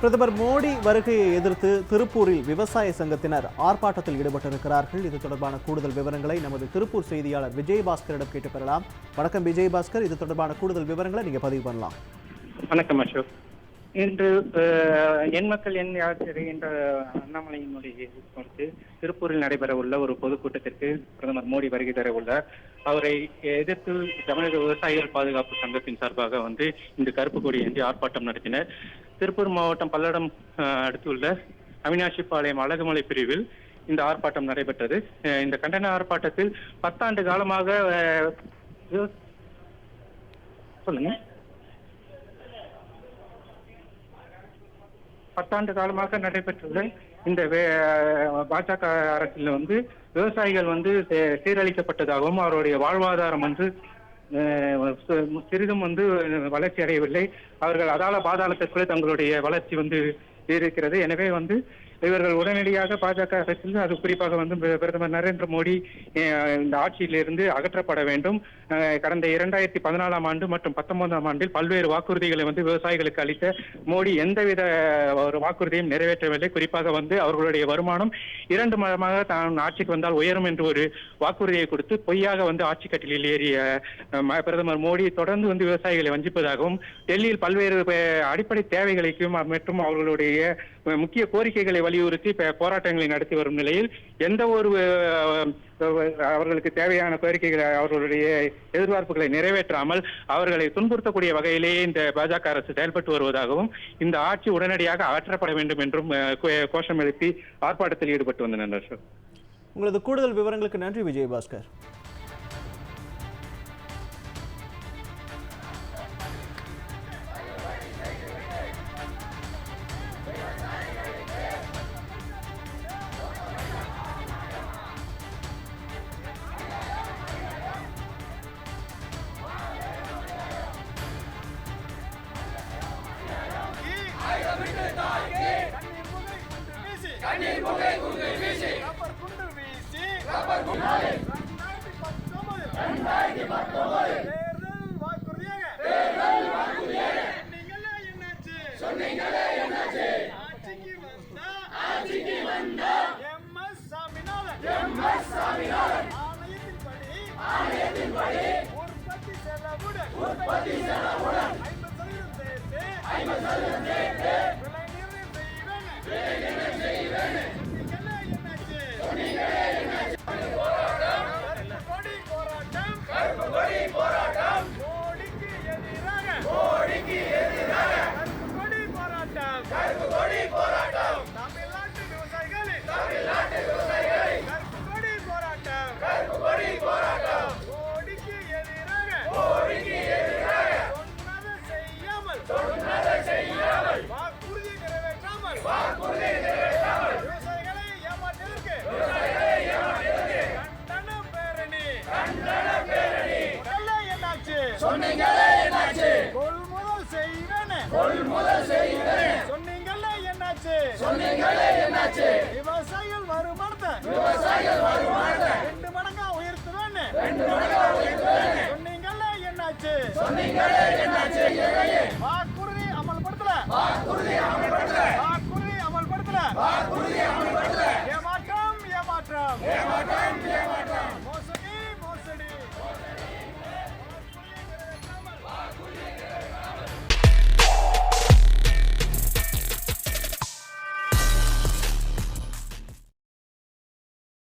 பிரதமர் மோடி வருகையை எதிர்த்து திருப்பூரில் விவசாய சங்கத்தினர் ஆர்ப்பாட்டத்தில் ஈடுபட்டிருக்கிறார்கள். இது தொடர்பான கூடுதல் விவரங்களை நமது திருப்பூர் செய்தியாளர் விஜயபாஸ்கரிடம் கேட்டு பெறலாம். வணக்கம் விஜயபாஸ்கர். இது தொடர்பான கூடுதல் விவரங்களை நீங்க பதிவு பண்ணலாம். வணக்கம் அசோக். இன்று என் மக்கள் என் யாத்திரை என்ற அண்ணாமலையினுடைய பொறுத்து திருப்பூரில் நடைபெற உள்ள ஒரு பொதுக்கூட்டத்திற்கு பிரதமர் மோடி வருகை தர உள்ளார். அவரை எதிர்த்து தமிழக விவசாயிகள் பாதுகாப்பு சங்கத்தின் சார்பாக வந்து இந்த கருப்பு கொடி ஏந்தி ஆர்ப்பாட்டம் நடத்தினர். திருப்பூர் மாவட்டம் பல்லடம் அஹ், அடுத்துள்ள அவினாசிப்பாளையம் அழகுமலை பிரிவில் இந்த ஆர்ப்பாட்டம் நடைபெற்றது. இந்த கண்டன ஆர்ப்பாட்டத்தில் பத்தாண்டு காலமாக சொல்லுங்க. பத்தாண்டு காலமாக நடைபெற்றுள்ள இந்த பாஜக அரசில் வந்து விவசாயிகள் வந்து சே- சீரழிக்கப்பட்டதாகவும் அவருடைய வாழ்வாதாரம் வந்து சிறிதும் வந்து வளர்ச்சி அடையவில்லை. அவர்கள் அதால பாதாளத்திற்குள்ளே தங்களுடைய வளர்ச்சி வந்து இருக்கிறது. எனவே வந்து இவர்கள் உடனடியாக பாஜக அரசில் அது குறிப்பாக வந்து பிரதமர் நரேந்திர மோடி இந்த ஆட்சியிலிருந்து அகற்றப்பட வேண்டும். கடந்த இரண்டாயிரத்தி பதினாலாம் ஆண்டு மற்றும் பத்தொன்பதாம் ஆண்டில் பல்வேறு வாக்குறுதிகளை வந்து விவசாயிகளுக்கு அளித்த மோடி எந்தவித ஒரு வாக்குறுதியும் நிறைவேற்றவில்லை. குறிப்பாக வந்து அவர்களுடைய வருமானம் இரண்டு மதமாக தான் ஆட்சிக்கு வந்தால் உயரும் என்று ஒரு வாக்குறுதியை கொடுத்து பொய்யாக வந்து ஆட்சி கட்டிலில் ஏறிய ம- பிரதமர் மோடி தொடர்ந்து வந்து விவசாயிகளை வஞ்சிப்பதாகவும் டெல்லியில் பல்வேறு அடிப்படை தேவைகளுக்கும் மற்றும் அவர்களுடைய முக்கிய கோரிக்கைகளை வலியுறுத்தி போராட்டங்களை நடத்தி வரும் நிலையில் எந்த ஒரு அவர்களுக்கு தேவையான கோரிக்கைகளை அவர்களுடைய எதிர்பார்ப்புகளை நிறைவேற்றாமல் அவர்களை துன்புறுத்தக்கூடிய வகையிலேயே இந்த பாஜக அரசு செயல்பட்டு வருவதாகவும் இந்த ஆட்சி உடனடியாக அகற்றப்பட வேண்டும் என்றும் கோஷம் எழுப்பி ஆர்ப்பாட்டத்தில் ஈடுபட்டு வந்தனர் அசோக். உங்களது கூடுதல் விவரங்களுக்கு நன்றி விஜயபாஸ்கர் கண்ணீர் புகை குண்டு வீசி. ரப்பர் கொள்முதல் செய்கிறேன் சொன்னீங்களே என்னாச்சு? சொன்னீங்களே என்னாச்சு? விவசாயிகள் வருமானத்தை விவசாயிகள் வருமானத்தை ரெண்டு மடங்கா உயர்த்துவேன்னு. ரெண்டு மடங்கா உயர்த்துவேன்னு. சொன்னீங்களே என்னாச்சு? சொன்னீங்களே என்னாச்சு? வாக்குறுதி அமல்படுத்தல. வாக்குறுதி அமல்படுத்தல. வாக்குறுதி அமல்படுத்தல. வாக்குறுதி அமல்படுத்தல. ஏமாற்றம் ஏமாற்றம். ஏமாற்றம் ஏமாற்றம்.